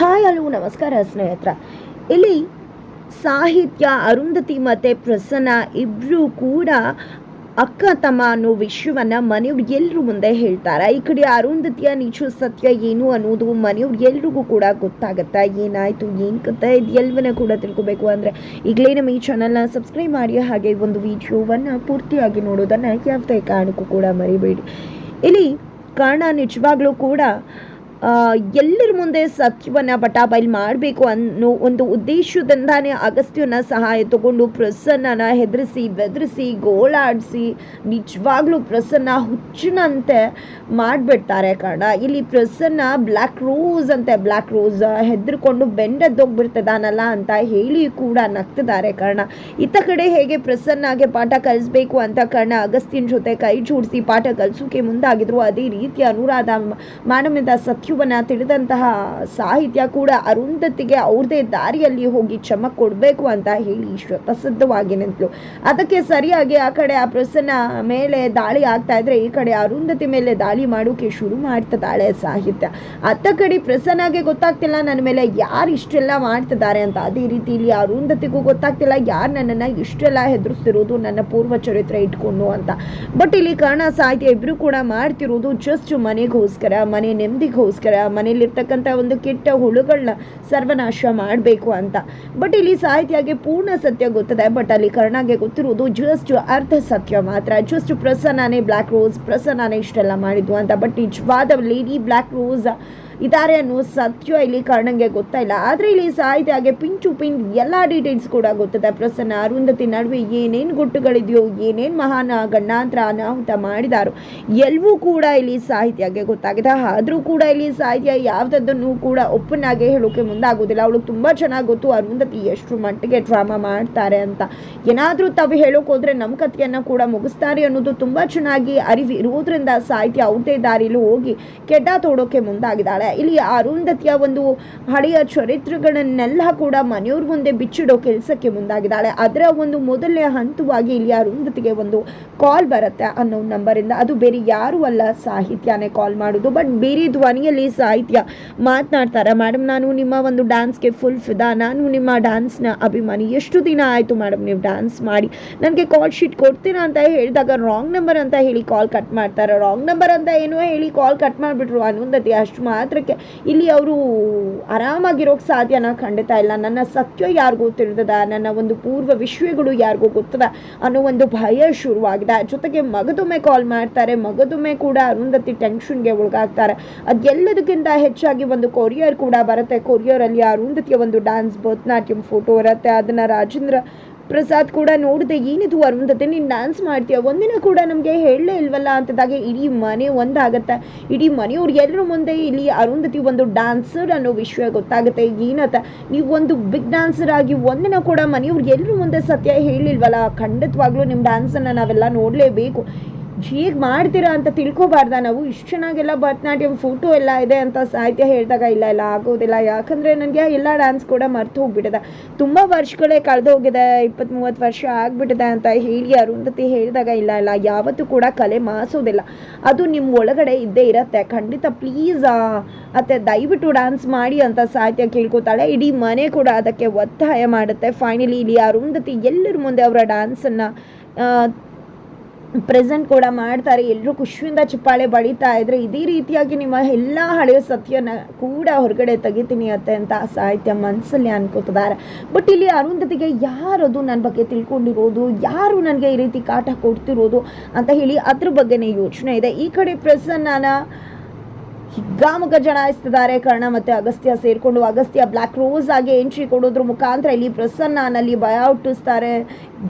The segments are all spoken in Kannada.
ಹಾಯ್ ಹಲೋ ನಮಸ್ಕಾರ ಸ್ನೇಹಿತರ. ಇಲ್ಲಿ ಸಾಹಿತ್ಯ, ಅರುಂಧತಿ ಮತ್ತು ಪ್ರಸನ್ನ ಇಬ್ಬರೂ ಕೂಡ ಅಕ್ಕ ತಮ್ಮ ಅನ್ನೋ ವಿಷಯವನ್ನು ಮನೆಯವ್ರು ಎಲ್ಲರೂ ಮುಂದೆ ಹೇಳ್ತಾರೆ. ಈ ಕಡೆ ಅರುಂಧತಿಯ ನಿಜ ಸತ್ಯ ಏನು ಅನ್ನೋದು ಮನೆಯವ್ರು ಎಲ್ರಿಗೂ ಕೂಡ ಗೊತ್ತಾಗುತ್ತೆ? ಏನಾಯಿತು? ಏನು ಕತೆ ಇದು? ಎಲ್ಲವನ್ನ ಕೂಡ ತಿಳ್ಕೊಬೇಕು ಅಂದರೆ ಈಗಲೇ ನಮ್ಮ ಈ ಚಾನಲ್ನ ಸಬ್ಸ್ಕ್ರೈಬ್ ಮಾಡಿ, ಹಾಗೆ ಒಂದು ವಿಡಿಯೋವನ್ನು ಪೂರ್ತಿಯಾಗಿ ನೋಡೋದನ್ನು ಯಾವುದೇ ಕಾರಣಕ್ಕೂ ಕೂಡ ಮರಿಬೇಡಿ. ಇಲ್ಲಿ ಕಾರಣ ನಿಜವಾಗ್ಲೂ ಕೂಡ ಎಲ್ಲರ ಮುಂದೆ ಸತ್ಯವನ್ನು ಬಟಾಬೈಲ್ ಮಾಡಬೇಕು ಅನ್ನೋ ಒಂದು ಉದ್ದೇಶದಿಂದಾನೇ ಅಗಸ್ತ್ಯನ ಸಹಾಯ ತಗೊಂಡು ಪ್ರಸನ್ನನ ಹೆದರಿಸಿ, ಬೆದರಿಸಿ, ಗೋಳಾಡಿಸಿ ನಿಜವಾಗ್ಲೂ ಪ್ರಸನ್ನ ಹುಚ್ಚಿನಂತೆ ಮಾಡಿಬಿಡ್ತಾರೆ ಕಾರಣ. ಇಲ್ಲಿ ಪ್ರಸನ್ನ ಬ್ಲ್ಯಾಕ್ ರೋಸ್ ಅಂತೆ ಬ್ಲ್ಯಾಕ್ ರೋಸ್ ಹೆದರ್ಕೊಂಡು ಬೆಂಡದ್ದೋಗ್ಬಿಡ್ತದಾನಲ್ಲ ಅಂತ ಹೇಳಿ ಕೂಡ ನಗ್ತಿದ್ದಾರೆ ಕಾರಣ. ಇತ್ತ ಕಡೆ ಹೇಗೆ ಪ್ರಸನ್ನಾಗೆ ಪಾಠ ಕಲಿಸ್ಬೇಕು ಅಂತ ಕಾರಣ ಅಗಸ್ತ್ಯನ ಜೊತೆ ಕೈ ಜೋಡಿಸಿ ಪಾಠ ಕಲಿಸೋಕೆ ಮುಂದಾಗಿದ್ರು. ಅದೇ ರೀತಿ ಅನುರಾಧ ಮಾನವದ ಸತ್ಯವನ್ನ ತಿಳಿದಂತಹ ಸಾಹಿತ್ಯ ಕೂಡ ಅರುಂಧತಿಗೆ ಅವ್ರದೇ ದಾರಿಯಲ್ಲಿ ಹೋಗಿ ಚಮಕ್ ಕೊಡಬೇಕು ಅಂತ ಹೇಳಿ ಶ್ವತಸಿದ್ಧವಾಗಿ ನಿಂತಳು ಅದಕ್ಕೆ ಸರಿಯಾಗಿ ಆ ಕಡೆ ಆ ಪ್ರಸನ್ನ ಮೇಲೆ ದಾಳಿ ಆಗ್ತಾ ಇದ್ರೆ ಈ ಕಡೆ ಅರುಂಧತಿ ಮೇಲೆ ದಾಳಿ ಮಾಡೋಕೆ ಶುರು ಮಾಡ್ತಿದ್ದಾಳೆ ಸಾಹಿತ್ಯ. ಅತ್ತ ಕಡೆ ಪ್ರಸನ್ನಾಗೆ ಗೊತ್ತಾಗ್ತಿಲ್ಲ ನನ್ನ ಮೇಲೆ ಯಾರು ಇಷ್ಟೆಲ್ಲ ಮಾಡ್ತಿದ್ದಾರೆ ಅಂತ. ಅದೇ ರೀತಿ ಇಲ್ಲಿ ಅರುಂಧತಿಗೂ ಗೊತ್ತಾಗ್ತಿಲ್ಲ ಯಾರು ನನ್ನನ್ನು ಇಷ್ಟೆಲ್ಲ ಹೆದರಿಸ್ತಿರೋದು ನನ್ನ ಪೂರ್ವ ಚರಿತ್ರೆ ಇಟ್ಕೊಂಡು ಅಂತ. ಬಟ್ ಇಲ್ಲಿ ಕರ್ಣ ಸಾಹಿತ್ಯ ಇಬ್ಬರು ಕೂಡ ಮಾಡ್ತಿರೋದು ಜಸ್ಟ್ ಮನೆಗೋಸ್ಕರ, ಮನೆ ನೆಮ್ಮದಿಗೋಸ್ಕರ. ಮನೆಯಲ್ಲಿರ್ತಕ್ಕಂಥ ಒಂದು ಕೆಟ್ಟ ಹುಳುಗಳನ್ನ ಸರ್ವನಾಶ ಮಾಡಬೇಕು ಅಂತ. ಬಟ್ ಇಲ್ಲಿ ಸಾಹಿತ್ಯಗೆ ಪೂರ್ಣ ಸತ್ಯ ಗೊತ್ತದೆ. ಬಟ್ ಅಲ್ಲಿ ಕರ್ಣಾಗೆ ಗೊತ್ತಿರುವುದು ಜಸ್ಟ್ ಅರ್ಧ ಸತ್ಯ ಮಾತ್ರ. ಜಸ್ಟ್ ಪ್ರಸನ್ನನೇ ಬ್ಲ್ಯಾಕ್ ರೋಸ್ ಪ್ರಸನ್ನನೇ ಇಷ್ಟೆಲ್ಲ ಮಾಡಿದ್ವು ಅಂತ. ಬಟ್ ನಿಜವಾದ ಲೇಡಿ ಬ್ಲ್ಯಾಕ್ ರೋಸ್ ಇದ್ದಾರೆ ಅನ್ನೋ ಸತ್ಯ ಇಲ್ಲಿ ಕರ್ಣಂಗೆ ಗೊತ್ತಾಯಿಲ್ಲ ಆದರೆ ಇಲ್ಲಿ ಸಾಹಿತ್ಯಗೆ ಪಿಂಚು ಪಿನ್ ಎಲ್ಲ ಡೀಟೇಲ್ಸ್ ಕೂಡ ಗೊತ್ತದೆ. ಪ್ರಸನ್ನ, ಅರುಂಧತಿ ನಡುವೆ ಏನೇನು ಗುಟ್ಟುಗಳಿದೆಯೋ, ಏನೇನು ಮಹಾನ ಗಂಡಾಂತರ ಅನಾಹುತ ಮಾಡಿದಾರೋ, ಎಲ್ಲವೂ ಕೂಡ ಇಲ್ಲಿ ಸಾಹಿತ್ಯಗೆ ಗೊತ್ತಾಗಿದೆ. ಆದರೂ ಕೂಡ ಇಲ್ಲಿ ಸಾಹಿತ್ಯ ಯಾವುದನ್ನು ಕೂಡ ಒಪ್ಪನಾಗೆ ಹೇಳೋಕೆ ಮುಂದಾಗೋದಿಲ್ಲ ಅವಳು ತುಂಬ ಚೆನ್ನಾಗಿ ಗೊತ್ತು ಅರುಂಧತಿ ಎಷ್ಟು ಮಟ್ಟಿಗೆ ಡ್ರಾಮಾ ಮಾಡ್ತಾರೆ ಅಂತ. ಏನಾದರೂ ತಾವು ಹೇಳೋಕೆ ಹೋದರೆ ನಮ್ಮ ಕಥೆಯನ್ನು ಕೂಡ ಮುಗಿಸ್ತಾರೆ ಅನ್ನೋದು ತುಂಬ ಚೆನ್ನಾಗಿ ಅರಿವಿರುವುದರಿಂದ ಸಾಹಿತ್ಯ ಅವ್ರದೇ ದಾರಿಯಲ್ಲಿ ಹೋಗಿ ಕೆಡ್ಡ ತೋಡೋಕೆ ಮುಂದಾಗಿದ್ದಾಳೆ. ಇಲ್ಲಿ ಅರುಂಧತಿಯ ಒಂದು ಹಳೆಯ ಚರಿತ್ರೆಗಳನ್ನೆಲ್ಲ ಕೂಡ ಮನೆಯವ್ರ ಮುಂದೆ ಬಿಚ್ಚಿಡೋ ಕೆಲಸಕ್ಕೆ ಮುಂದಾಗಿದ್ದಾಳೆ. ಅದರ ಒಂದು ಮೊದಲನೇ ಹಂತವಾಗಿ ಇಲ್ಲಿ ಅರುಂಧತಿಗೆ ಒಂದು ಕಾಲ್ ಬರುತ್ತೆ ಅನ್ನೋ ನಂಬರಿಂದ. ಅದು ಬೇರೆ ಯಾರು ಅಲ್ಲ ಸಾಹಿತ್ಯನೇ ಕಾಲ್ ಮಾಡೋದು. ಬಟ್ ಬೇರೆ ಧ್ವನಿಯಲ್ಲಿ ಸಾಹಿತ್ಯ ಮಾತನಾಡ್ತಾರೆ. ಮೇಡಮ್ ನಾನು ನಿಮ್ಮ ಒಂದು ಡ್ಯಾನ್ಸ್ಗೆ ಫುಲ್ ಫಿದಾ ನಾನು ನಿಮ್ಮ ಡ್ಯಾನ್ಸ್ನ ಅಭಿಮಾನಿ. ಎಷ್ಟು ದಿನ ಆಯಿತು ಮೇಡಮ್ ನೀವು ಡ್ಯಾನ್ಸ್ ಮಾಡಿ? ನನಗೆ ಕಾಲ್ ಶೀಟ್ ಕೊಡ್ತೀರಾ ಅಂತ ಹೇಳಿದಾಗ ರಾಂಗ್ ನಂಬರ್ ಅಂತ ಹೇಳಿ ಕಾಲ್ ಕಟ್ ಮಾಡ್ತಾರೆ. ರಾಂಗ್ ನಂಬರ್ ಅಂತ ಏನೋ ಹೇಳಿ ಕಾಲ್ ಕಟ್ ಮಾಡಿಬಿಟ್ರು ಅನುಂಧತಿ ಅಷ್ಟು ಇಲ್ಲಿ ಅವರು ಆರಾಮಾಗಿರೋಕ್ಕೆ ಸಾಧ್ಯನ ಖಂಡಿತ ಇಲ್ಲ. ನನ್ನ ಸತ್ಯ ಯಾರಿಗೂ ತಿಳಿದದ, ನನ್ನ ಒಂದು ಪೂರ್ವ ವಿಷಯಗಳು ಯಾರಿಗೂ ಗೊತ್ತದ ಅನ್ನೋ ಒಂದು ಭಯ ಶುರುವಾಗಿದೆ. ಜೊತೆಗೆ ಮಗದೊಮ್ಮೆ ಕಾಲ್ ಮಾಡ್ತಾರೆ. ಮಗದೊಮ್ಮೆ ಕೂಡ ಅರುಂಧತಿ ಟೆನ್ಷನ್ಗೆ ಒಳಗಾಗ್ತಾರೆ. ಅದೆಲ್ಲದಕ್ಕಿಂತ ಹೆಚ್ಚಾಗಿ ಒಂದು ಕೊರಿಯರ್ ಕೂಡ ಬರುತ್ತೆ. ಕೊರಿಯರಲ್ಲಿ ಅರುಂಧತಿಯ ಒಂದು ಡ್ಯಾನ್ಸ್ ಭರತನಾಟ್ಯಂ ಫೋಟೋ ಇರುತ್ತೆ ಅದನ್ನು ರಾಜೇಂದ್ರ ಪ್ರಸಾದ್ ಕೂಡ ನೋಡಿದೆ ಏನಿದು ಅರುಂಧತಿ, ನೀನು ಡ್ಯಾನ್ಸ್ ಮಾಡ್ತೀಯ? ಒಂದಿನ ಕೂಡ ನಮಗೆ ಹೇಳಲೇ ಇಲ್ವಲ್ಲ ಅಂತದಾಗೆ ಇಡೀ ಮನೆ ಒಂದಾಗತ್ತೆ. ಇಡೀ ಮನೆಯವ್ರು ಎಲ್ಲರ ಮುಂದೆ ಇಲ್ಲಿ ಅರುಂಧತಿ ಒಂದು ಡ್ಯಾನ್ಸರ್ ಅನ್ನೋ ವಿಷಯ ಗೊತ್ತಾಗುತ್ತೆ. ಏನತ್ತ ನೀವು ಒಂದು ಬಿಗ್ ಡ್ಯಾನ್ಸರ್ ಆಗಿ ಒಂದಿನ ಕೂಡ ಮನೆಯವ್ರಿಗೆ ಎಲ್ಲರ ಮುಂದೆ ಸತ್ಯ ಹೇಳಿಲ್ವಲ್ಲ? ಖಂಡಿತವಾಗ್ಲೂ ನಿಮ್ಮ ಡ್ಯಾನ್ಸನ್ನು ನಾವೆಲ್ಲ ನೋಡಲೇಬೇಕು. ಹೇಗೆ ಮಾಡ್ತೀರಾ ಅಂತ ತಿಳ್ಕೊಬಾರ್ದ ನಾವು? ಇಷ್ಟು ಚೆನ್ನಾಗೆಲ್ಲ ಭರತನಾಟ್ಯಂ ಫೋಟೋ ಎಲ್ಲ ಇದೆ ಅಂತ ಸಾಹಿತ್ಯ ಹೇಳಿದಾಗ ಇಲ್ಲ ಇಲ್ಲ, ಆಗೋದಿಲ್ಲ. ಯಾಕಂದರೆ ನನಗೆ ಎಲ್ಲ ಡ್ಯಾನ್ಸ್ ಕೂಡ ಮರ್ತು ಹೋಗ್ಬಿಟ್ಟಿದೆ. ತುಂಬ ವರ್ಷಗಳೇ ಕಳೆದು ಹೋಗಿದೆ. ಇಪ್ಪತ್ತು ಮೂವತ್ತು ವರ್ಷ ಆಗಿಬಿಟ್ಟಿದೆ ಅಂತ ಹೇಳಿ ಅರುಂಧತಿ ಹೇಳಿದಾಗ ಇಲ್ಲ ಇಲ್ಲ, ಯಾವತ್ತೂ ಕೂಡ ಕಲೆ ಮಾಸೋದಿಲ್ಲ. ಅದು ನಿಮ್ಮ ಒಳಗಡೆ ಇದ್ದೇ ಇರತ್ತೆ. ಖಂಡಿತ ಪ್ಲೀಸ್ ಅತ್ತೆ ದಯವಿಟ್ಟು ಡ್ಯಾನ್ಸ್ ಮಾಡಿ ಅಂತ ಸಾಹಿತ್ಯ ಕೇಳ್ಕೊತಾಳೆ. ಇಡೀ ಮನೆ ಕೂಡ ಅದಕ್ಕೆ ಒತ್ತಾಯ ಮಾಡುತ್ತೆ. ಫೈನಲಿ ಇಲ್ಲಿ ಅರುಂಧತಿ ಎಲ್ಲರ ಮುಂದೆ ಅವರ ಡ್ಯಾನ್ಸನ್ನು ಪ್ರೆಸೆಂಟ್ ಕೂಡ ಮಾಡ್ತಾರೆ. ಎಲ್ಲರೂ ಖುಷಿಯಿಂದ ಚಪ್ಪಾಳೆ ಬಡಿತಾ ಇದ್ರೆ ಇದೇ ರೀತಿಯಾಗಿ ನಿಮ್ಮ ಎಲ್ಲ ಹಳೆಯ ಸತ್ಯನ ಕೂಡ ಹೊರಗಡೆ ತೆಗಿತೀನಿ ಅತ್ತೆ ಅಂತ ಸಾಹಿತ್ಯ ಮನಸ್ಸಲ್ಲಿ ಅನ್ಕೋತಿದ್ದಾರೆ. ಬಟ್ ಇಲ್ಲಿ ಅರುಂಧತಿಗೆ ಯಾರದು ನನ್ನ ಬಗ್ಗೆ ತಿಳ್ಕೊಂಡಿರೋದು? ಯಾರು ನನಗೆ ಈ ರೀತಿ ಕಾಟ ಕೊಡ್ತಿರೋದು ಅಂತ ಹೇಳಿ ಅದ್ರ ಬಗ್ಗೆನೇ ಯೋಚನೆ ಇದೆ. ಈ ಕಡೆ ಪ್ರಸನ್ನನ ಹಿಗ್ಗಾಮುಗ ಜನಾಯಿಸ್ತಿದ್ದಾರೆ ಕರ್ಣ ಮತ್ತೆ ಅಗಸ್ತ್ಯ ಸೇರಿಕೊಂಡು ಅಗಸ್ತ್ಯ ಬ್ಲ್ಯಾಕ್ ರೋಸ್ ಆಗಿ ಎಂಟ್ರಿ ಕೊಡೋದ್ರ ಮುಖಾಂತರ ಇಲ್ಲಿ ಪ್ರಸನ್ನನಲ್ಲಿ ಭಯ ಹುಟ್ಟಿಸ್ತಾರೆ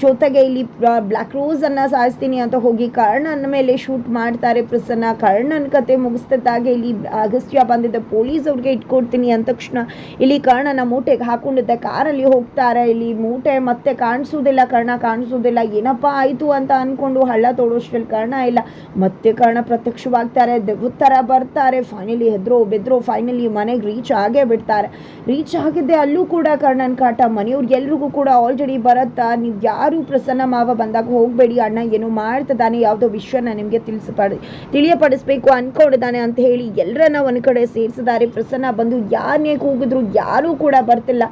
ಜೊತೆಗೆ ಇಲ್ಲಿ ಬ್ಲ್ಯಾಕ್ ರೋಸ್ ಅನ್ನ ಸಾಯಿಸ್ತೀನಿ ಅಂತ ಹೋಗಿ ಕರ್ಣನ ಮೇಲೆ ಶೂಟ್ ಮಾಡ್ತಾರೆ ಪ್ರಸನ್ನ. ಕರ್ಣನ ಕತೆ ಮುಗಿಸ್ತಿದ್ದಾಗೆ ಇಲ್ಲಿ ಅಗಸ್ತ್ಯ ಬಂದಿದ್ದ ಪೊಲೀಸ್ ಅವ್ರಿಗೆ ಇಟ್ಕೊಡ್ತೀನಿ ಅಂದ ತಕ್ಷಣ ಇಲ್ಲಿ ಕರ್ಣನ ಮೂಟೆಗೆ ಹಾಕೊಂಡಿದ್ದೆ ಕಾರಲ್ಲಿ ಹೋಗ್ತಾರೆ. ಇಲ್ಲಿ ಮೂಟೆ ಮತ್ತೆ ಕಾಣಿಸೋದಿಲ್ಲ, ಕರ್ಣ ಕಾಣಿಸೋದಿಲ್ಲ. ಏನಪ್ಪ ಆಯ್ತು ಅಂತ ಅನ್ಕೊಂಡು ಹಳ್ಳ ತೋಡೋಷ್ಟ್ರಲ್ಲಿ ಕರ್ಣ ಇಲ್ಲ. ಮತ್ತೆ ಕರ್ಣ ಪ್ರತ್ಯಕ್ಷವಾಗ್ತಾರೆ. ದೆವ್ವದ ಬರ್ತಾರೆ. ಫೈನಲಿ ಹೆದ್ರೋ, ಬೆದ್ರೋ ಫೈನಲಿ ಮನೆಗೆ ರೀಚ್ ಆಗೇ ಬಿಡ್ತಾರೆ. ರೀಚ್ ಆಗಿದ್ದೆ ಅಲ್ಲೂ ಕೂಡ ಕರ್ಣನ್ ಕಾಟ, ಮನೆಯವ್ರು ಎಲ್ರಿಗೂ ಕೂಡ ಆಲ್ರೆಡಿ ಬರತ್ತಾ? ನೀವು ಯಾರು ಪ್ರಸನ್ನ ಮಾವ ಬಂದಾಗ ಹೋಗಬೇಡಿ ಅಣ್ಣ, ಏನೋ ಮಾಡ್ತಿದ್ದಾನೆ, ಯಾವುದೋ ವಿಷಯನ ನಿಮಗೆ ತಿಳಿಸಪಡ, ತಿಳಿಯಪಡಿಸ್ಬೇಕು ಅನ್ಕೊಂಡಿದ್ದಾನೆ ಅಂತ ಹೇಳಿ ಎಲ್ಲರನ್ನ ಒಂದು ಕಡೆ ಸೇರಿಸಿದ್ದಾರೆ. ಪ್ರಸನ್ನ ಬಂದು ಯಾರನ್ನೇ ಕೂಗಿದ್ರು ಯಾರೂ ಕೂಡ ಬರ್ತಿಲ್ಲ.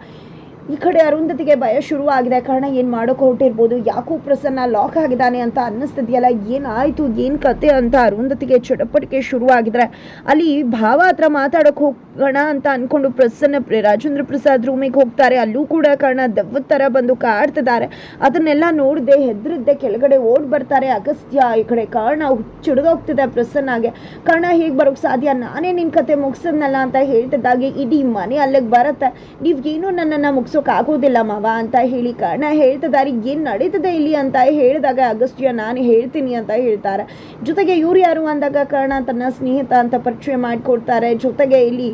ಈ ಕಡೆ ಅರುಂಧತಿಗೆ ಭಯ ಶುರುವಾಗಿದೆ. ಕಾರಣ ಏನು ಮಾಡೋಕೆ ಹೊರಟಿರ್ಬೋದು? ಯಾಕೋ ಪ್ರಸನ್ನ ಲಾಕ್ ಆಗಿದ್ದಾನೆ ಅಂತ ಅನ್ನಿಸ್ತಿದೆಯಲ್ಲ? ಏನಾಯ್ತು? ಏನು ಕತೆ ಅಂತ ಅರುಂಧತಿಗೆ ಚಟಪಟಿಕೆ ಶುರುವಾಗಿದ್ರೆ. ಅಲ್ಲಿ ಭಾವ ಹತ್ರ ಮಾತಾಡೋಕೆ ಹೋಗೋಣ ಅಂತ ಅಂದ್ಕೊಂಡು ಪ್ರಸನ್ನ ಪ್ರ- ರಾಜೇಂದ್ರ ಪ್ರಸಾದ್ ರೂಮಿಗೆ ಹೋಗ್ತಾರೆ. ಅಲ್ಲೂ ಕೂಡ ಕಾರಣ ದೆವ್ವದ ಥರ ಬಂದು ಕಾಡ್ತಿದ್ದಾರೆ. ಅದನ್ನೆಲ್ಲ ನೋಡಿದೆ ಹೆದರಿದ್ದೆ ಕೆಳಗಡೆ ಓಡ್ ಬರ್ತಾರೆ ಅಗಸ್ತ್ಯ. ಈ ಕಡೆ ಕಾರಣ ಹುಚ್ಚಿಡ್ದೋಗ್ತಿದೆ ಪ್ರಸನ್ನಾಗೆ. ಕಾರಣ ಹೇಗೆ ಬರೋಕ್ಕೆ ಸಾಧ್ಯ? ನಾನೇ ನಿನ್ನ ಕತೆ ಮುಗಿಸಿದ್ನಲ್ಲ ಅಂತ ಹೇಳ್ತಿದ್ದಾಗೆ ಇಡೀ ಮನೆ ಅಲ್ಲಿಗೆ ಬರುತ್ತೆ. ನೀವು ಏನೂ ನನ್ನನ್ನು ಮುಗಿಸೋಕೆ ಆಗೋದಿಲ್ಲ ಮಾವ ಅಂತ ಹೇಳಿ ಕಾರಣ ಹೇಳ್ತಿದ್ದಾರೆ ಏನು ನಡೀತದೆ ಇಲ್ಲಿ ಅಂತ ಹೇಳಿದಾಗ ಅಗಸ್ತ್ಯ, ನಾನು ಹೇಳ್ತೀನಿ ಅಂತ ಹೇಳ್ತಾರೆ. ಜೊತೆಗೆ ಇವ್ರು ಯಾರು ಅಂದಾಗ ಕರ್ಣ ತನ್ನ ಸ್ನೇಹಿತ ಅಂತ ಪರಿಚಯ ಮಾಡಿಕೊಡ್ತಾರೆ. ಜೊತೆಗೆ ಇಲ್ಲಿ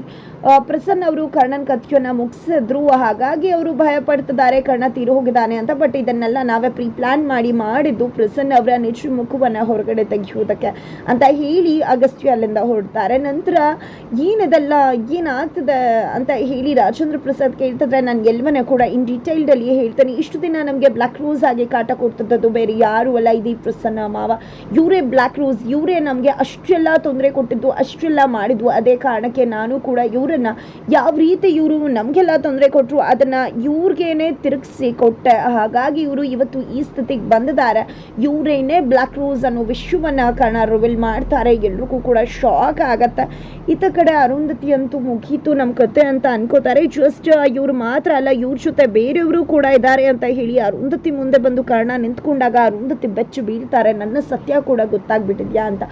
ಪ್ರಸನ್ ಪ್ರಸನ್ನ ಅವರು ಕರ್ಣನ್ ಕಥೆಯನ್ನ ಮುಗಿಸಿದ್ರು. ಹಾಗಾಗಿ ಅವರು ಭಯ ಪಡ್ತಿದ್ದಾರೆ ಕರ್ಣ ತೀರು ಹೋಗಿದ್ದಾನೆ ಅಂತ ಬಟ್ ಇದನ್ನೆಲ್ಲ ನಾವೇ ಪ್ರೀ ಪ್ಲಾನ್ ಮಾಡಿ ಮಾಡಿದ್ದು ಪ್ರಸನ್ನ ಅವರ ನಿಜ ಮುಖವನ್ನ ಹೊರಗಡೆ ತೆಗೆಯುವುದಕ್ಕೆ ಅಂತ ಹೇಳಿ ಅಗಸ್ತ್ಯ ಅಲ್ಲಿಂದ ಹೊರಡ್ತಾರೆ. ನಂತರ ಏನಿದೆಲ್ಲ ಏನಾಗ್ತದೆ ಅಂತ ಹೇಳಿ ರಾಜೇಂದ್ರ ಪ್ರಸಾದ್ ಕೇಳ್ತಿದ್ರೆ ನಾನು ಎಲ್ಲವನ್ನ ಕೂಡ ಇನ್ ಡೀಟೈಲ್ಡಲ್ಲಿ ಹೇಳ್ತೇನೆ. ಇಷ್ಟು ದಿನ ನಮಗೆ ಬ್ಲ್ಯಾಕ್ ರೋಸ್ ಆಗಿ ಕಾಟ ಕೊಡ್ತಿದ್ದದ್ದು ಬೇರೆ ಯಾರು ಅಲ್ಲ. ಇದು ಪ್ರಸನ್ನ ಮಾವ. ಇವರೇ ಬ್ಲ್ಯಾಕ್ ರೋಸ್ ಇವರೇ ನಮಗೆ ಅಷ್ಟೆಲ್ಲ ತೊಂದರೆ ಕೊಟ್ಟಿದ್ದು, ಅಷ್ಟೆಲ್ಲ ಮಾಡಿದ್ವು ಅದೇ ಕಾರಣಕ್ಕೆ ನಾನು ಕೂಡ ಇವರನ್ನು ಯಾವ ರೀತಿ ಇವರು ನಮಗೆಲ್ಲ ತೊಂದರೆ ಕೊಟ್ಟರು ಅದನ್ನ ಇವ್ರಿಗೇನೆ ತಿರುಗಿಸಿ ಕೊಟ್ಟೆ. ಹಾಗಾಗಿ ಇವರು ಇವತ್ತು ಈ ಸ್ಥಿತಿಗೆ ಬಂದಿದ್ದಾರೆ. ಇವರೇನೆ ಬ್ಲ್ಯಾಕ್ ರೋಸ್ ಅನ್ನೋ ವಿಶ್ವವನ್ನು ಕಾರಣ ರಿವೀಲ್ ಮಾಡ್ತಾರೆ. ಎಲ್ರಿಗೂ ಕೂಡ ಶಾಕ್ ಆಗತ್ತೆ. ಈತ ಕಡೆ ಅರುಂಧತಿ ಅಂತೂ ಮುಗೀತು ನಮ್ಮ ಕತೆ ಅಂತ ಅನ್ಕೋತಾರೆ. ಜಸ್ಟ್ ಇವ್ರು ಮಾತ್ರ ಅಲ್ಲ, ಇವ್ರ ಜೊತೆ ಬೇರೆಯವರು ಕೂಡ ಇದ್ದಾರೆ ಅಂತ ಹೇಳಿ ಅರುಂಧತಿ ಮುಂದೆ ಬಂದು ಕಾರಣ ನಿಂತ್ಕೊಂಡಾಗ ಅರುಂಧತಿ ಬೆಚ್ಚು ಬೀಳ್ತಾರೆ. ನನ್ನ ಸತ್ಯ ಕೂಡ ಗೊತ್ತಾಗ್ಬಿಟ್ಟಿದ್ಯಾ ಅಂತ.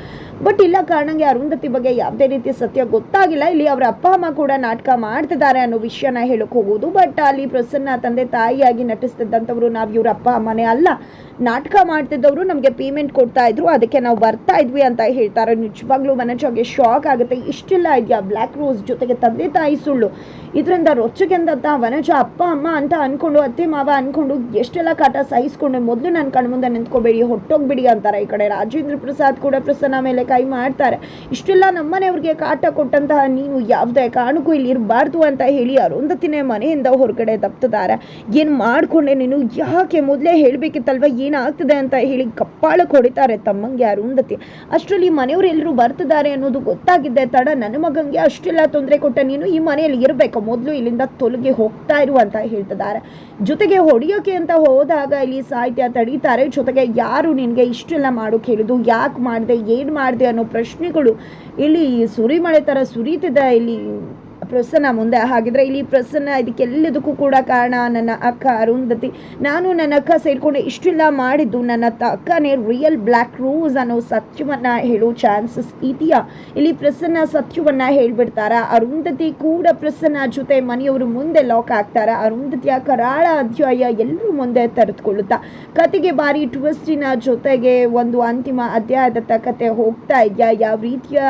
ಬಟ್ ಇಲ್ಲ ಕಾರಣಂಗೆ ಅರುಂಧತಿ ಬಗ್ಗೆ ಯಾವುದೇ ರೀತಿ ಸತ್ಯ ಗೊತ್ತಾಗಿಲ್ಲ. ಇಲ್ಲಿ ಅವರ ಅಪ್ಪ, ಅಮ್ಮ ಕೂಡ ನಾಟಕ ಮಾಡ್ತಿದ್ದಾರೆ ಅನ್ನೋ ವಿಷಯನ ಹೇಳಕ್ ಹೋಗೋದು. ಬಟ್ ಅಲ್ಲಿ ಪ್ರಸನ್ನ ತಂದೆ ತಾಯಿಯಾಗಿ ನಟಿಸ್ತಿದ್ದಂಥವ್ರು ನಾವು ಇವ್ರ ಅಪ್ಪ, ಅಮ್ಮನೇ ಅಲ್ಲ. ನಾಟಕ ಮಾಡ್ತಿದ್ದವರು ನಮಗೆ ಪೇಮೆಂಟ್ ಕೊಡ್ತಾ ಇದ್ರು. ಅದಕ್ಕೆ ನಾವು ಬರ್ತಾ ಇದ್ವಿ ಅಂತ ಹೇಳ್ತಾರೆ. ನಿಜವಾಗ್ಲೂ ಮನಜಾಗೆ ಶಾಕ್ ಆಗುತ್ತೆ. ಇಷ್ಟೆಲ್ಲ ಇದೆಯಾ ಬ್ಲ್ಯಾಕ್ ರೋಸ್ ಜೊತೆಗೆ ತಂದೆ ತಾಯಿ ಸುಳ್ಳು. ಇದರಿಂದ ರೊಚ್ಚಗೆಂದಂತ ವನಜ ಅಪ್ಪ, ಅಮ್ಮ ಅಂತ ಅಂದ್ಕೊಂಡು ಅತ್ತೆ, ಮಾವ ಅಂದ್ಕೊಂಡು ಎಷ್ಟೆಲ್ಲ ಕಾಟ ಸಹಿಸ್ಕೊಂಡು, ಮೊದಲು ನನ್ನ ಕಣ್ಮುಂದೆ ನಿಂತ್ಕೋಬೇಡಿ, ಹೊಟ್ಟೋಗ್ಬಿಡಿ ಅಂತಾರೆ ಈ ಕಡೆ. ರಾಜೇಂದ್ರ ಪ್ರಸಾದ್ ಕೂಡ ಪ್ರಸನ್ನ ಮೇಲೆ ಕೈ ಮಾಡ್ತಾರೆ. ಇಷ್ಟೆಲ್ಲ ನಮ್ಮನೆಯವ್ರಿಗೆ ಕಾಟ ಕೊಟ್ಟಂತಹ ನೀನು ಯಾವುದೇ ಕಾರಣಕ್ಕೂ ಇಲ್ಲಿ ಇರಬಾರ್ದು ಅಂತ ಹೇಳಿ ಅರುಂಧತಿನೇ ಮನೆಯಿಂದ ಹೊರಗಡೆ ದಪ್ತಿದ್ದಾರೆ ಏನು ಮಾಡ್ಕೊಂಡೆ ನೀನು? ಯಾಕೆ ಮೊದಲೇ ಹೇಳಬೇಕಿತ್ತಲ್ವ? ಏನಾಗ್ತದೆ ಅಂತ ಹೇಳಿ ಕಪ್ಪಾಳಕ್ಕೆ ಹೊಡಿತಾರೆ ತಮ್ಮಂಗೆ ಅರುಂಧತಿ. ಅಷ್ಟರಲ್ಲಿ ಮನೆಯವರೆಲ್ಲರೂ ಬರ್ತಿದ್ದಾರೆ ಅನ್ನೋದು ಗೊತ್ತಾಗಿದ್ದೆ ತಡ ನನ್ನ ಮಗಂಗೆ ಅಷ್ಟೆಲ್ಲ ತೊಂದರೆ ಕೊಟ್ಟ ನೀನು ಈ ಮನೆಯಲ್ಲಿ ಇರಬೇಕು. ಮೊದಲು ಇಲ್ಲಿಂದ ತೊಲಗಿ ಹೋಗ್ತಾ ಇರು ಅಂತ ಹೇಳ್ತಿದ್ದಾರೆ. ಜೊತೆಗೆ ಹೊಡೆಯೋಕೆ ಅಂತ ಹೋದಾಗ ಇಲ್ಲಿ ಸಾಹಿತ್ಯ ತಡೀತಾರೆ. ಜೊತೆಗೆ ಯಾರು ನಿನಗೆ ಇಷ್ಟೆಲ್ಲ ಮಾಡೋಕೆ ಹೇಳಿದ್ದು ಯಾಕೆ ಮಾಡಿದೆ, ಏನು ಮಾಡಿದೆ ಅನ್ನೋ ಪ್ರಶ್ನೆಗಳು ಇಲ್ಲಿ ಸುರಿಮಳೆ ಥರ ಸುರಿತಿದೆ. ಇಲ್ಲಿ ಪ್ರಸನ್ನ ಮುಂದೆ. ಹಾಗಿದ್ರೆ ಇಲ್ಲಿ ಪ್ರಸನ್ನ ಇದಕ್ಕೆಲ್ಲದಕ್ಕೂ ಕೂಡ ಕಾರಣ ನನ್ನ ಅಕ್ಕ ಅರುಂಧತಿ ನಾನು ನನ್ನ ಅಕ್ಕ ಸೇರಿಕೊಂಡು ಇಷ್ಟೆಲ್ಲ ಮಾಡಿದ್ದು ನನ್ನ ಅಕ್ಕನೇ ರಿಯಲ್ ಬ್ಲ್ಯಾಕ್ ರೋಸ್ ಅನ್ನೋ ಸತ್ಯವನ್ನ ಹೇಳೋ ಚಾನ್ಸಸ್ ಇದೆಯಾ? ಇಲ್ಲಿ ಪ್ರಸನ್ನ ಸತ್ಯವನ್ನ ಹೇಳ್ಬಿಡ್ತಾರ? ಅರುಂಧತಿ ಕೂಡ ಪ್ರಸನ್ನ ಜೊತೆ ಮನೆಯವರು ಮುಂದೆ ಲಾಕ್ ಆಗ್ತಾರ ಅರುಂಧತಿಯ ಕರಾಳ ಅಧ್ಯಾಯ ಎಲ್ಲರೂ ಮುಂದೆ ತರೆದುಕೊಳ್ಳುತ್ತಾ. ಕತೆಗೆ ಬಾರಿ ಟ್ವಿಸ್ಟಿನ ಜೊತೆಗೆ ಒಂದು ಅಂತಿಮ ಅಧ್ಯಾಯದತ್ತ ಕತೆ ಹೋಗ್ತಾ ಇದೆಯಾ? ಯಾವ ರೀತಿಯ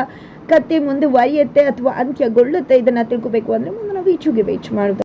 ಕತೆ ಮುಂದುವರಿಯುತ್ತೆ ಅಥವಾ ಅಂತ್ಯಗೊಳ್ಳುತ್ತೆ ಇದನ್ನ ತಿಳ್ಕೊಬೇಕು ಅಂದ್ರೆ ಮುಂದೆ ನಾವು ಈಚುಗೆ ವೇಚ್ ಮಾಡೋದು.